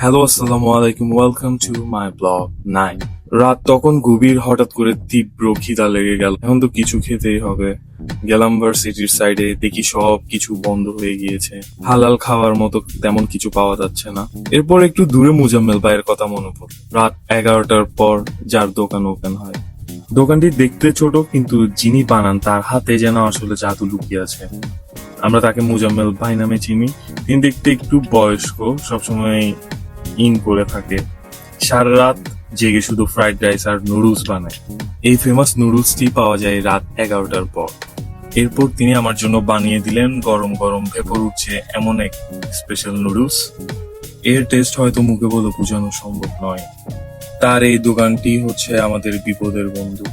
Hello আসসালামু আলাইকুম welcome to my blog nine রাত তখন গভীর হঠাৎ করে তীব্র খিদা লেগে গেল। এখন তো কিছু খেতেই হবে। গেলাম ভার্সিটির সাইডে দেখি সব কিছু বন্ধ হয়ে গিয়েছে। হালাল খাওয়ার মতো তেমন কিছু পাওয়া যাচ্ছে না। এরপর একটু দূরে মুজাম্মেল ভাইয়ের কথা মনে পড়ল রাত এগারোটার পর যার দোকান ওপেন হয়। দোকানটি দেখতে ছোট, কিন্তু যিনি বানান তার হাতে যেন আসলে জাদু লুকিয়ে আছে। আমরা তাকে মুজাম্মেল ভাই নামে চিনি। তিনি দেখতে একটু বয়স্ক, সবসময় ইন করে থাকে। সারা রাত জেগে শুধু ফ্রাইড রাইস আর নুডলস বানায়। এই ফেমাস নুডলসটি পাওয়া যায় রাত এগারোটার পর। এরপর তিনি আমার জন্য বানিয়ে দিলেন গরম গরম ভেপর উঠছে এমন এক স্পেশাল নুডলস। এর টেস্ট হয়তো মুখে বলে বোঝানো সম্ভব নয়। তার এই দোকানটি হচ্ছে আমাদের বিপদের বন্ধু।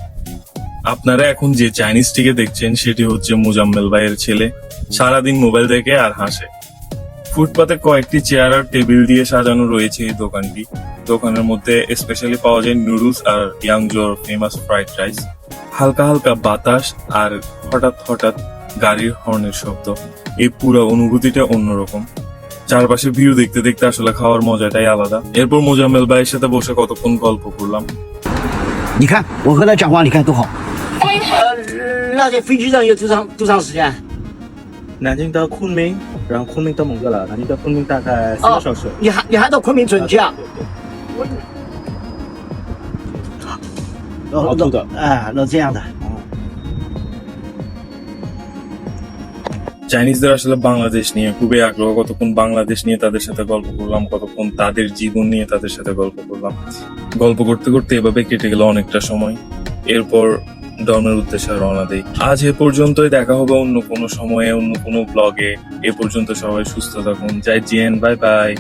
আপনারা এখন যে চাইনিজটিকে দেখছেন, সেটি হচ্ছে মোজাম্মেল ভাইয়ের ছেলে। সারাদিন মোবাইল দেখে আর হাসে। ফুটপাতে কয়েকটি চেয়ার আর টেবিল দিয়ে সাজানো রয়েছে এই দোকানটি দোকানের মধ্যে স্পেশালি পাওয়া যায় নুডলস আর ইয়াংজোর ফেমাস ফ্রাইড রাইস হালকা হালকা বাতাস আর হঠাৎ হঠাৎ গাড়ির হর্নের শব্দ এই পুরো অনুভূতিটা অন্যরকম চারপাশে ভিউ দেখতে দেখতে আসলে খাওয়ার মজাটাই আলাদা এরপর মোজাম্মেল ভাইয়ের সাথে বসে কতক্ষণ গল্প করলাম 你看我和他讲话，你看多好。呃，那在飞机上有多长多长时间？ 南京到昆明，然后昆明到蒙特了，南京到昆明大概三个小时。你还你还到昆明准假？哦好吐的哎，那这样的。 চাইনিজদের আসলে বাংলাদেশ নিয়ে খুবই আগ্রহ কতক্ষণ বাংলাদেশ নিয়ে তাদের সাথে গল্প করলাম কতক্ষণ তাদের জীবন নিয়ে তাদের সাথে গল্প করলাম গল্প করতে করতে এভাবে কেটে গেল অনেকটা সময় এরপর ডনের উদ্দেশ্যে রওনা দেই। আজ এ পর্যন্তই, দেখা হবে অন্য কোনো সময়ে, অন্য কোনো ব্লগে এ পর্যন্ত সবাই সুস্থ থাকুন। যাই জিএন বাই বাই।